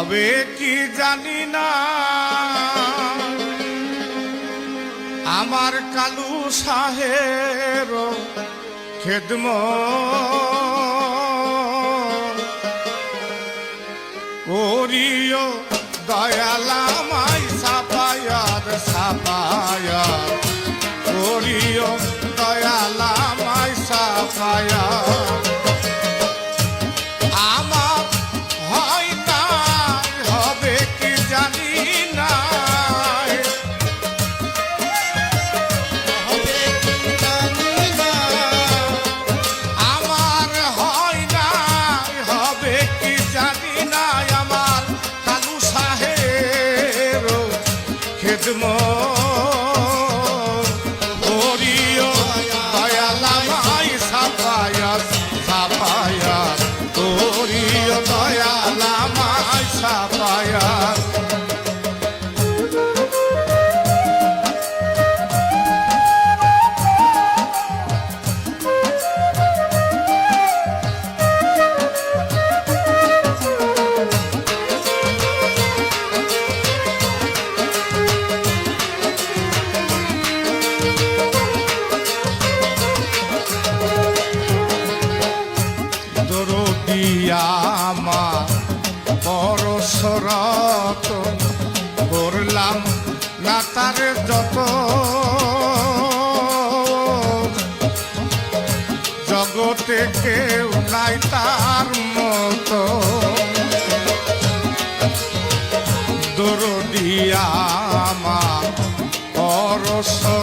হবে কি জানি না। আমার কালু সাহের খেদম জামা পরশরত করলাম না তার যত। জগতে কেউ নাই তার মতো। দরদিয়া আমার পরশর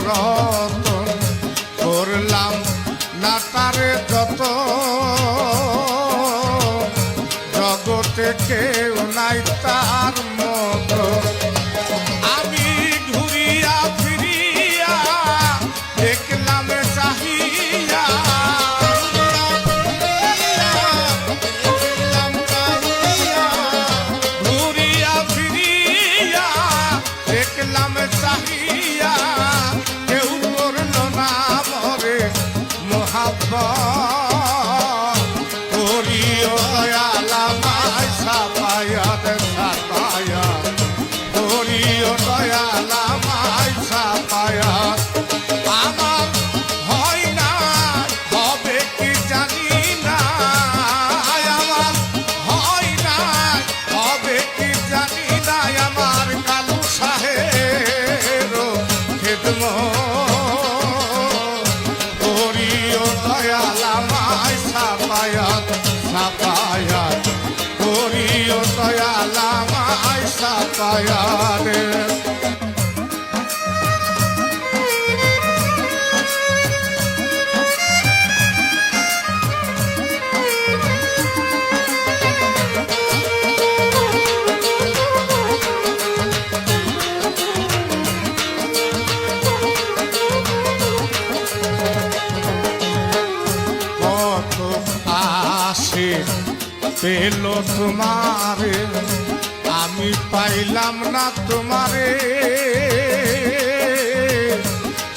কায়ারে আসে পেল তোমারে। আমি পাইলাম না তোমারে।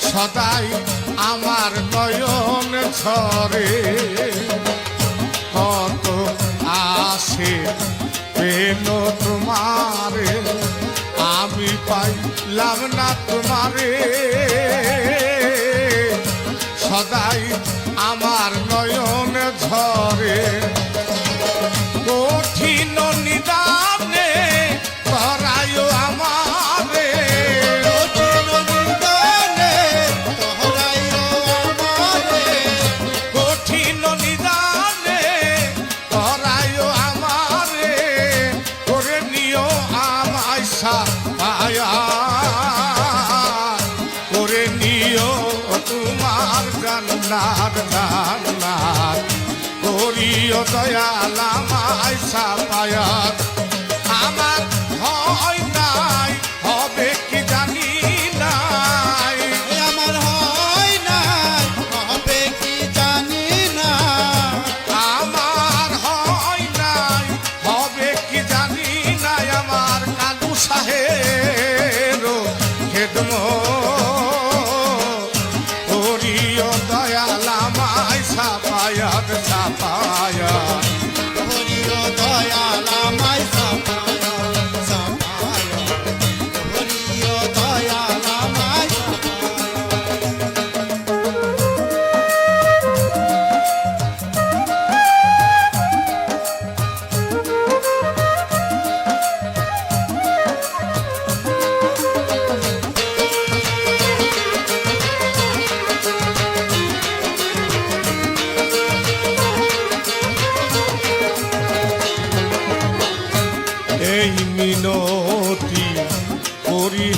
সদাই আমার নয়ন ছরে কত আসে পেল তোমার আপনার জান্নাত করিও দয়াল আমায় সাফায়াত।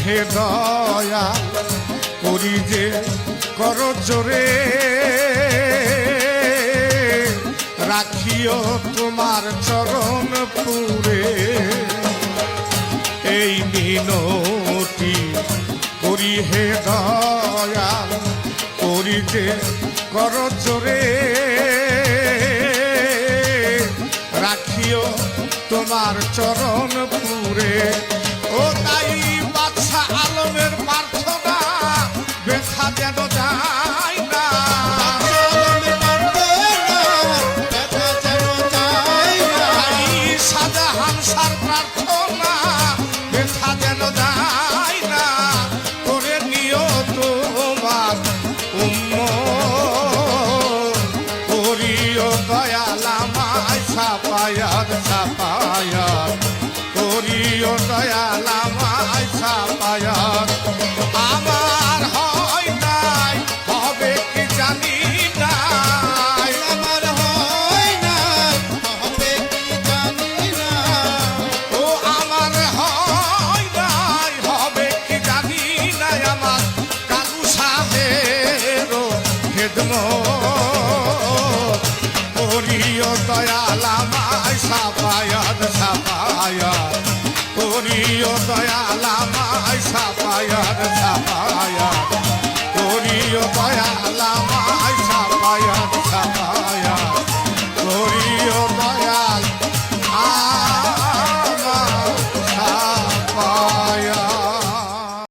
হে দয়া করি যে কর জোরে। রাখিও তোমার চরণ পুরে। এই মিনতি করি হে দয়া করি যে কর জোরে। সাপায়াত সাপায়াত করিও দয়ালামায় সাপায়াত আমার হয় নাই হবে কি জানি নাই। আমার হয় না, হবে কি জানি না। ও আমার হয় নাই হবে কি জানি নাই। আমার কালু সাহের খেদম